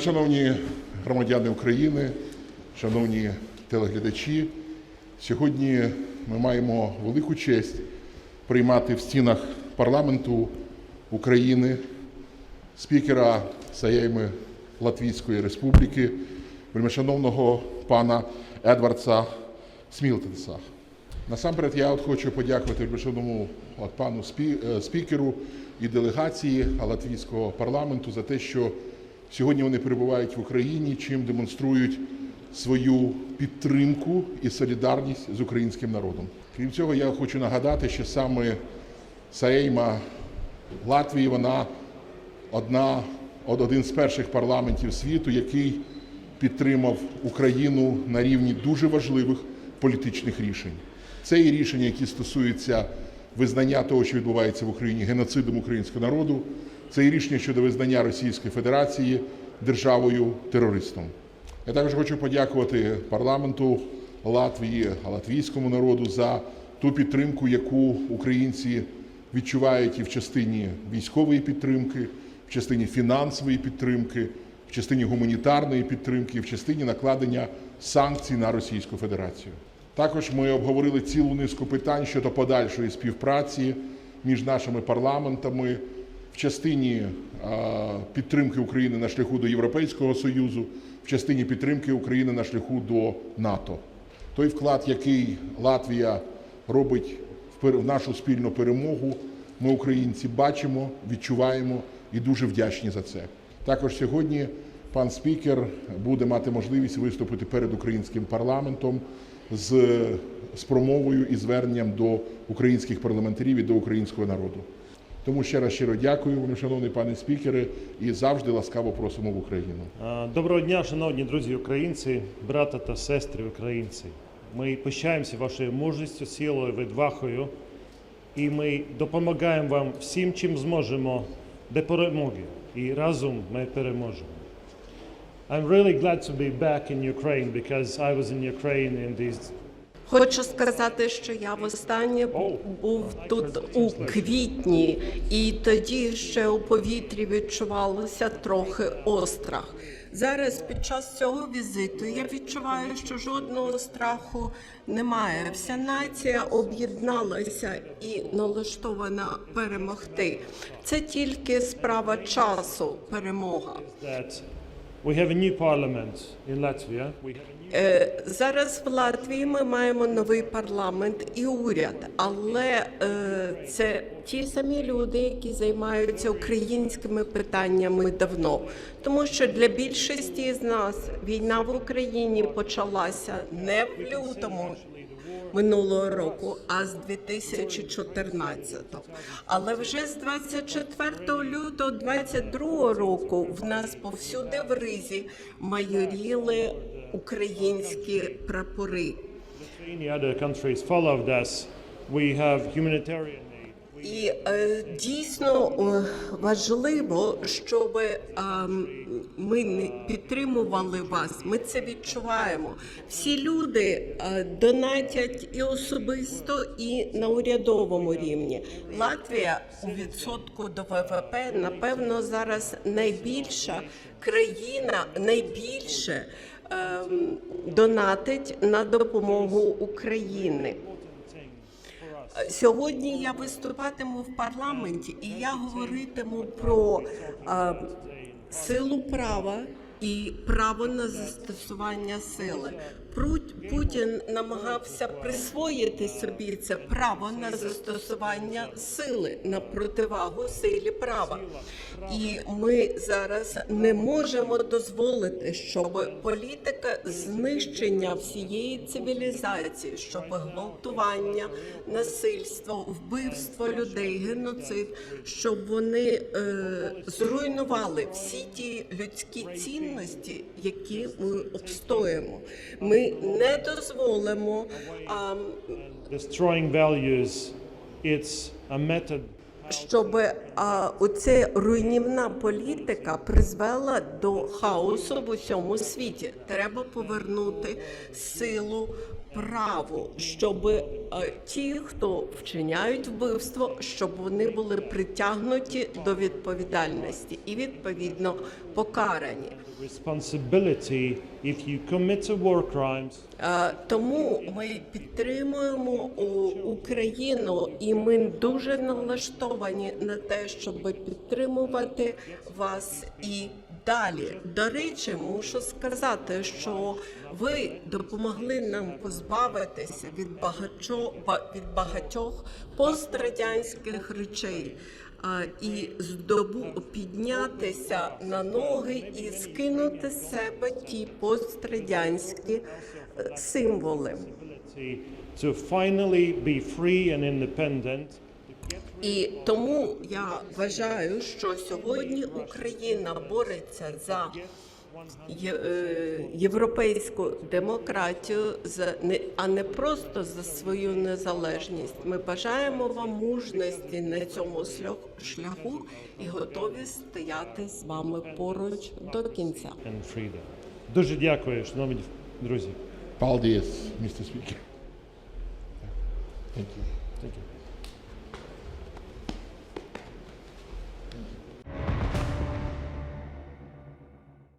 Шановні громадяни України, шановні телеглядачі, сьогодні ми маємо велику честь приймати в стінах парламенту України спікера Сейми Латвійської Республіки, вельмишановного пана Едвардса Смілтенса. Насамперед, я от хочу подякувати вельмишановному пану спі- е, спікеру і делегації латвійського парламенту за те, що сьогодні вони перебувають в Україні, чим демонструють свою підтримку і солідарність з українським народом. Крім цього, я хочу нагадати, що саме Сейма Латвії вона одна один з перших парламентів світу, який підтримав Україну на рівні дуже важливих політичних рішень. Це і рішення, які стосуються визнання того, що відбувається в Україні геноцидом українського народу. Це і рішення щодо визнання Російської Федерації державою терористом. Я також хочу подякувати парламенту Латвії, латвійському народу за ту підтримку, яку українці відчувають і в частині військової підтримки, в частині фінансової підтримки, в частині гуманітарної підтримки, в частині накладення санкцій на Російську Федерацію. Також ми обговорили цілу низку питань щодо подальшої співпраці між нашими парламентами в частині е, підтримки України на шляху до Європейського Союзу, в частині підтримки України на шляху до НАТО. Той вклад, який Латвія робить в нашу спільну перемогу, ми, українці, бачимо, відчуваємо і дуже вдячні за це. Також сьогодні пан спікер буде мати можливість виступити перед українським парламентом з, з промовою і зверненням до українських парламентарів і до українського народу. Тому ще раз щиро дякую, шановний пане спікере, і завжди ласкаво просимо в Україну. Доброго дня, шановні друзі українці, брата та сестри українці. Ми пишаємося вашою мужністю, силою, відвагою, і ми допомагаємо вам всім, чим зможемо до перемоги. І разом ми переможемо. I'm really glad to be back in Ukraine because I was in Ukraine in these Хочу сказати, що я востаннє був тут у квітні, і тоді ще у повітрі відчувалося трохи острах. Зараз під час цього візиту я відчуваю, що жодного страху немає. Вся нація об'єдналася і налаштована перемогти. Це тільки справа часу, перемога. Зараз в Латвії ми маємо новий парламент і уряд, але е, це ті самі люди, які займаються українськими питаннями давно. Тому що для більшості з нас війна в Україні почалася не в лютому. Минулого року, а з 2014. Але вже з 24 лютого 22 року в нас повсюди в ризі майоріли українські прапори. Many other countries followed us. We have humanitarian. І е, дійсно е, важливо, щоб е, ми не підтримували вас. Ми це відчуваємо. Всі люди донатять і особисто, і на урядовому рівні. Латвія у відсотку до ВВП, напевно, зараз найбільша країна, найбільше ем, донатить на допомогу України. Сьогодні я виступатиму в парламенті, і я говоритиму про е, силу права і право на застосування сили. Путін намагався присвоїти собі це право на застосування сили на противагу силі права. І ми зараз не можемо дозволити, щоб політика знищення всієї цивілізації, щоб гвалтування, насильство, вбивство людей, геноцид, щоб вони е, зруйнували всі ті людські цінності, які ми обстоїмо. Ми не дозволимо. Destroying values, it's a method щоб а, оця руйнівна політика призвела до хаосу в усьому світі. Треба повернути силу право, щоб е, ті, хто вчиняють вбивство, щоб вони були притягнуті до відповідальності і відповідно покарані. Е, Тому ми підтримуємо Україну, і ми дуже налаштовані на те, щоб підтримувати вас і далі. До речі, мушу сказати, що ви допомогли нам позбавитися від багатьох від багатьох пострадянських речей. І здобу піднятися на ноги і скинути з себе ті пострадянські е, символи. to finally be free and independent І тому я вважаю, що сьогодні Україна бореться за е, європейську демократію, а не просто за свою незалежність. Ми бажаємо вам мужності на цьому шлях- шляху і готові стояти з вами поруч до кінця. Дуже дякую, шановні друзі. Thank you. Thank you.